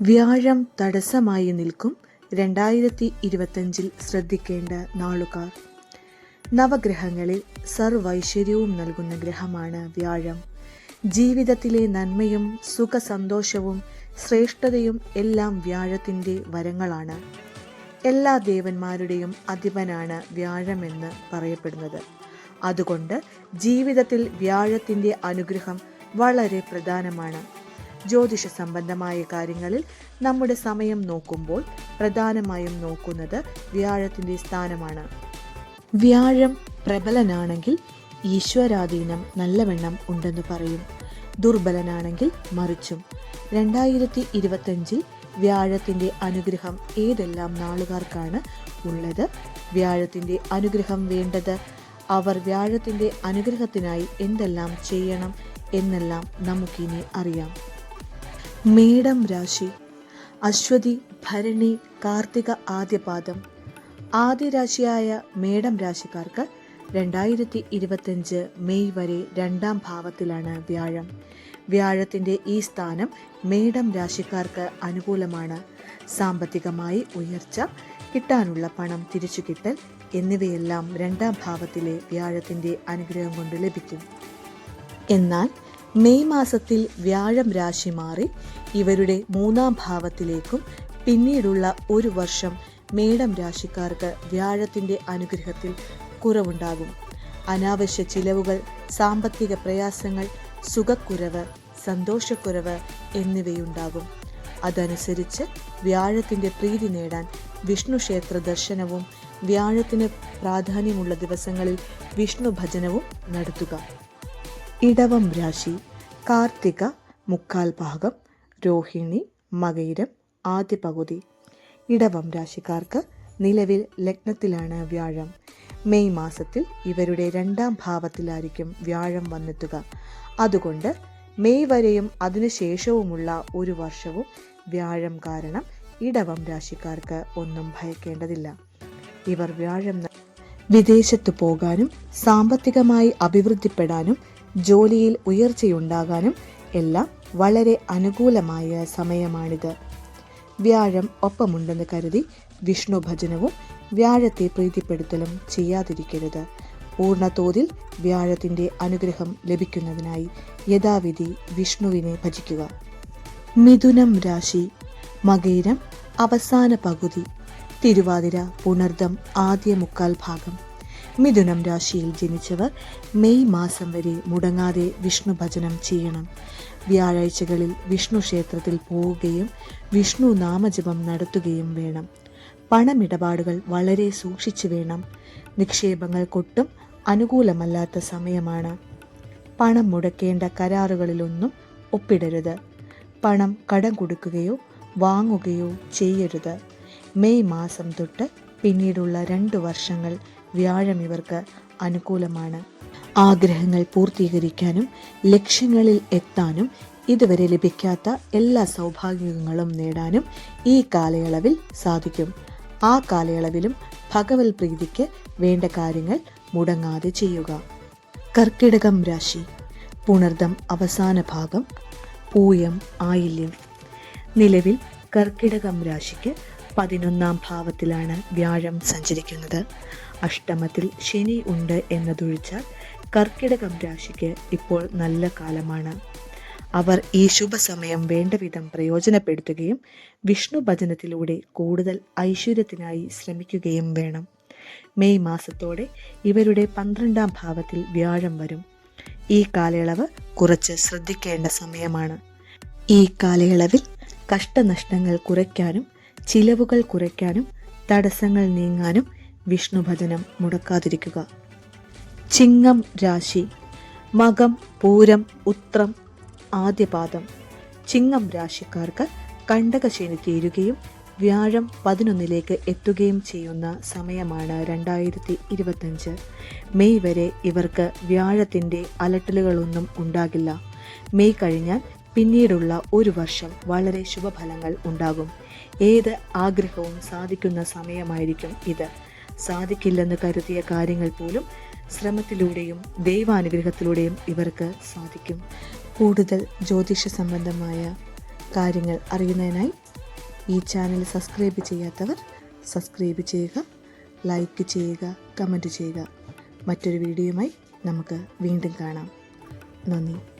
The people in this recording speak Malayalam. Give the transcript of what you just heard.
വ്യാഴം തടസ്സമായി നിൽക്കും രണ്ടായിരത്തി ഇരുപത്തഞ്ചിൽ ശ്രദ്ധിക്കേണ്ട നാളുകാർ. നവഗ്രഹങ്ങളിൽ സർവൈശ്വര്യവും നൽകുന്ന ഗ്രഹമാണ് വ്യാഴം. ജീവിതത്തിലെ നന്മയും സുഖസന്തോഷവും ശ്രേഷ്ഠതയും എല്ലാം വ്യാഴത്തിന്റെ വരങ്ങളാണ്. എല്ലാ ദേവന്മാരുടെയും അധിപനാണ് വ്യാഴമെന്ന് പറയപ്പെടുന്നത്. അതുകൊണ്ട് ജീവിതത്തിൽ വ്യാഴത്തിന്റെ അനുഗ്രഹം വളരെ പ്രധാനമാണ്. ജ്യോതിഷ സംബന്ധമായ കാര്യങ്ങളിൽ നമ്മുടെ സമയം നോക്കുമ്പോൾ പ്രധാനമായും നോക്കുന്നത് വ്യാഴത്തിന്റെ സ്ഥാനമാണ്. വ്യാഴം പ്രബലനാണെങ്കിൽ ഈശ്വരാധീനം നല്ലവണ്ണം ഉണ്ടെന്ന് പറയും. ദുർബലനാണെങ്കിൽ മറിച്ചും. രണ്ടായിരത്തി ഇരുപത്തഞ്ചിൽ വ്യാഴത്തിന്റെ അനുഗ്രഹം ഏതെല്ലാം നാളുകാർക്കാണ് ഉള്ളത്? വ്യാഴത്തിന്റെ അനുഗ്രഹം വേണ്ടത് അവർ വ്യാഴത്തിന്റെ അനുഗ്രഹത്തിനായി എന്തെല്ലാം ചെയ്യണം എന്നെല്ലാം നമുക്കിനി അറിയാം. മേടം രാശി. അശ്വതി ഭരണി കാർത്തിക ആദ്യപാദം. ആദ്യ രാശിയായ മേടം രാശിക്കാർക്ക് രണ്ടായിരത്തി ഇരുപത്തഞ്ച് മെയ് വരെ രണ്ടാം ഭാവത്തിലാണ് വ്യാഴം. വ്യാഴത്തിന്റെ ഈ സ്ഥാനം മേടം രാശിക്കാർക്ക് അനുകൂലമാണ്. സാമ്പത്തികമായി ഉയർച്ച കിട്ടാനുള്ള പണം തിരിച്ചു കിട്ടൽ എന്നിവയെല്ലാം രണ്ടാം ഭാവത്തിലെ വ്യാഴത്തിന്റെ അനുഗ്രഹം കൊണ്ട് ലഭിക്കും. എന്നാൽ മെയ് മാസത്തിൽ വ്യാഴം രാശി മാറി ഇവരുടെ മൂന്നാം ഭാവത്തിലേക്കും പിന്നീടുള്ള ഒരു വർഷം മേടം രാശിക്കാർക്ക് വ്യാഴത്തിന്റെ അനുഗ്രഹത്തിൽ കുറവുണ്ടാകും. അനാവശ്യ ചിലവുകൾ സാമ്പത്തിക പ്രയാസങ്ങൾ സുഖക്കുറവ് സന്തോഷക്കുറവ് എന്നിവയുണ്ടാകും. അതനുസരിച്ച് വ്യാഴത്തിന്റെ പ്രീതി നേടാൻ വിഷ്ണു ക്ഷേത്ര ദർശനവും വ്യാഴത്തിന് പ്രാധാന്യമുള്ള ദിവസങ്ങളിൽ വിഷ്ണു ഭജനവും നടത്തുക. ഇടവം രാശി കാർത്തിക മുക്കാൽ ഭാഗം രോഹിണി മകയിരം ആദ്യ പകുതി. ഇടവം രാശിക്കാർക്ക് നിലവിൽ ലഗ്നത്തിലാണ് വ്യാഴം. മെയ് മാസത്തിൽ ഇവരുടെ രണ്ടാം ഭാവത്തിലായിരിക്കും വ്യാഴം വന്നെത്തുക. അതുകൊണ്ട് മെയ് വരെയും അതിനുശേഷവുമുള്ള ഒരു വർഷവും വ്യാഴം കാരണം ഇടവം രാശിക്കാർക്ക് ഒന്നും ഭയക്കേണ്ടതില്ല. ഇവർ വ്യാഴം വിദേശത്ത് പോകാനും സാമ്പത്തികമായി അഭിവൃദ്ധിപ്പെടാനും ജോലിയിൽ ഉയർച്ചയുണ്ടാകാനും എല്ലാം വളരെ അനുകൂലമായ സമയമാണിത്. വ്യാഴം ഒപ്പമുണ്ടെന്ന് കരുതി വിഷ്ണു ഭജനവും വ്യാഴത്തെ പ്രീതിപ്പെടുത്തലും ചെയ്യാതിരിക്കരുത്. പൂർണതോതിൽ വ്യാഴത്തിന്റെ അനുഗ്രഹം ലഭിക്കുന്നതിനായി യഥാവിധി വിഷ്ണുവിനെ ഭജിക്കുക. മിഥുനം രാശി മകേരം അവസാന പകുതി തിരുവാതിര പുണർദം ആദ്യ മുക്കാൽ ഭാഗം. മിഥുനം രാശിയിൽ ജനിച്ചവർ മെയ് മാസം വരെ മുടങ്ങാതെ വിഷ്ണു ഭജനം ചെയ്യണം. വ്യാഴാഴ്ചകളിൽ വിഷ്ണു ക്ഷേത്രത്തിൽ പോവുകയും വിഷ്ണു നാമജപം നടത്തുകയും വേണം. പണമിടപാടുകൾ വളരെ സൂക്ഷിച്ചു വേണം. നിക്ഷേപങ്ങൾക്കൊട്ടും അനുകൂലമല്ലാത്ത സമയമാണ്. പണം മുടക്കേണ്ട കരാറുകളിലൊന്നും ഒപ്പിടരുത്. പണം കടം കൊടുക്കുകയോ വാങ്ങുകയോ ചെയ്യരുത്. മെയ് മാസം തൊട്ട് പിന്നീടുള്ള രണ്ട് വർഷങ്ങൾ വ്യാഴം ഇവർക്ക് അനുകൂലമാണ്. ആഗ്രഹങ്ങൾ പൂർത്തീകരിക്കാനും ലക്ഷ്യങ്ങളിൽ എത്താനും ഇതുവരെ ലഭിക്കാത്ത എല്ലാ സൗഭാഗ്യങ്ങളും നേടാനും ഈ കാലയളവിൽ സാധിക്കും. ആ കാലയളവിലും ഭഗവത് പ്രീതിക്ക് വേണ്ട കാര്യങ്ങൾ മുടങ്ങാതെ ചെയ്യുക. കർക്കിടകം രാശി. പുണർദം അവസാന ഭാഗം. പൂയം ആയില്യം. നിലവിൽ കർക്കിടകം രാശിക്ക് പതിനൊന്നാം ഭാവത്തിലാണ് വ്യാഴം സഞ്ചരിക്കുന്നത്. അഷ്ടമത്തിൽ ശനി ഉണ്ട് എന്നതൊഴിച്ചാൽ കർക്കിടകം രാശിക്ക് ഇപ്പോൾ നല്ല കാലമാണ്. അവർ ഈ ശുഭസമയം വേണ്ടവിധം പ്രയോജനപ്പെടുത്തുകയും വിഷ്ണു ഭജനത്തിലൂടെ കൂടുതൽ ഐശ്വര്യത്തിനായി ശ്രമിക്കുകയും വേണം. മെയ് മാസത്തോടെ ഇവരുടെ പന്ത്രണ്ടാം ഭാവത്തിൽ വ്യാഴം വരും. ഈ കാലയളവ് കുറച്ച് ശ്രദ്ധിക്കേണ്ട സമയമാണ്. ഈ കാലയളവിൽ കഷ്ടനഷ്ടങ്ങൾ കുറയ്ക്കാനും ചിലവുകൾ കുറയ്ക്കാനും തടസ്സങ്ങൾ നീങ്ങാനും വിഷ്ണുഭജനം മുടക്കാതിരിക്കുക. ചിങ്ങം രാശി മകം പൂരം ഉത്രം ആദ്യപാദം. ചിങ്ങം രാശിക്കാർക്ക് കണ്ടകശനി തീരുകയും വ്യാഴം പതിനൊന്നിലേക്ക് എത്തുകയും ചെയ്യുന്ന സമയമാണ് രണ്ടായിരത്തി ഇരുപത്തഞ്ച് മെയ് വരെ ഇവർക്ക് വ്യാഴത്തിന്റെ അലട്ടലുകളൊന്നും ഉണ്ടാകില്ല. മെയ് കഴിഞ്ഞാൽ പിന്നീടുള്ള ഒരു വർഷം വളരെ ശുഭഫലങ്ങൾ ഉണ്ടാകും. ഏത് ആഗ്രഹവും സാധിക്കുന്ന സമയമായിരിക്കും ഇത്. സാധിക്കില്ലെന്ന് കരുതിയ കാര്യങ്ങൾ പോലും ശ്രമത്തിലൂടെയും ദൈവാനുഗ്രഹത്തിലൂടെയും ഇവർക്ക് സാധിക്കും. കൂടുതൽ ജ്യോതിഷ സംബന്ധമായ കാര്യങ്ങൾ അറിയുന്നതിനായി ഈ ചാനൽ സബ്സ്ക്രൈബ് ചെയ്യാത്തവർ സബ്സ്ക്രൈബ് ചെയ്യുക ലൈക്ക് ചെയ്യുക കമന്റ് ചെയ്യുക. മറ്റൊരു വീഡിയോയുമായി നമുക്ക് വീണ്ടും കാണാം. നന്ദി.